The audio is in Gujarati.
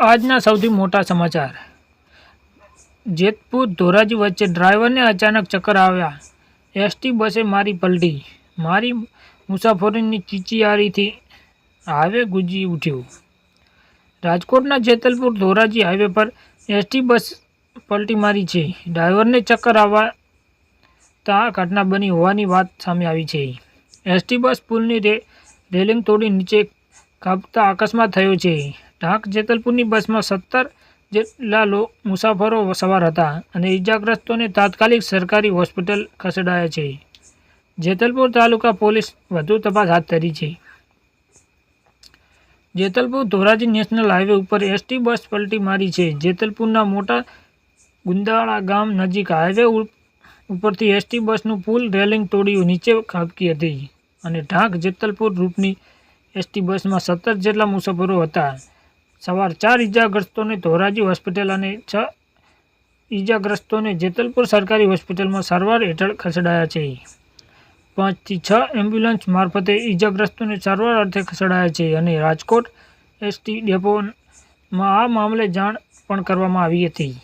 આજના સૌથી મોટા સમાચાર. જેતપુર ધોરાજી વચ્ચે ડ્રાઈવરને અચાનક ચક્કર આવ્યા. એસટી બસે મારી પલટી. મારી મુસાફરીની ચીચિયારીથી હાઈવે ગુજી ઉઠ્યું. રાજકોટના જેતલપુર ધોરાજી હાઈવે પર એસટી બસ પલટી મારી છે. ડ્રાઈવરને ચક્કર આવતા ઘટના બની હોવાની વાત સામે આવી છે. એસટી બસ પુલની રેલિંગ તોડી નીચે કાપતા અકસ્માત થયો છે. ઢાંક જેતલપુરની બસમાં સત્તર જેટલા લો મુસાફરો સવાર હતા અને ઇજાગ્રસ્તોને તાત્કાલિક સરકારી હોસ્પિટલ ખસેડાયા છે. જેતલપુર તાલુકા પોલીસ વધુ તપાસ હાથ ધરી છે. જેતલપુર ધોરાજી નેશનલ હાઈવે ઉપર એસટી બસ પલટી મારી છે. જેતલપુરના મોટા ગુંદાળા ગામ નજીક હાઈવે ઉપરથી એસટી બસનું પુલ રેલિંગ તોડી નીચે ખાબકી હતી અને ઢાંક જેતલપુર રૂટની એસટી બસમાં સત્તર જેટલા મુસાફરો હતા. સવાર ચાર ઇજાગ્રસ્તોને ધોરાજી હોસ્પિટલ અને છ ઇજાગ્રસ્તોને જેતલપુર સરકારી હોસ્પિટલમાં સારવાર હેઠળ ખસેડાયા છે. પાંચથી છ એમ્બ્યુલન્સ મારફતે ઇજાગ્રસ્તોને સારવાર અર્થે ખસેડાયા છે અને રાજકોટ એસટી ડેપોમાં આ મામલે જાણ પણ કરવામાં આવી હતી.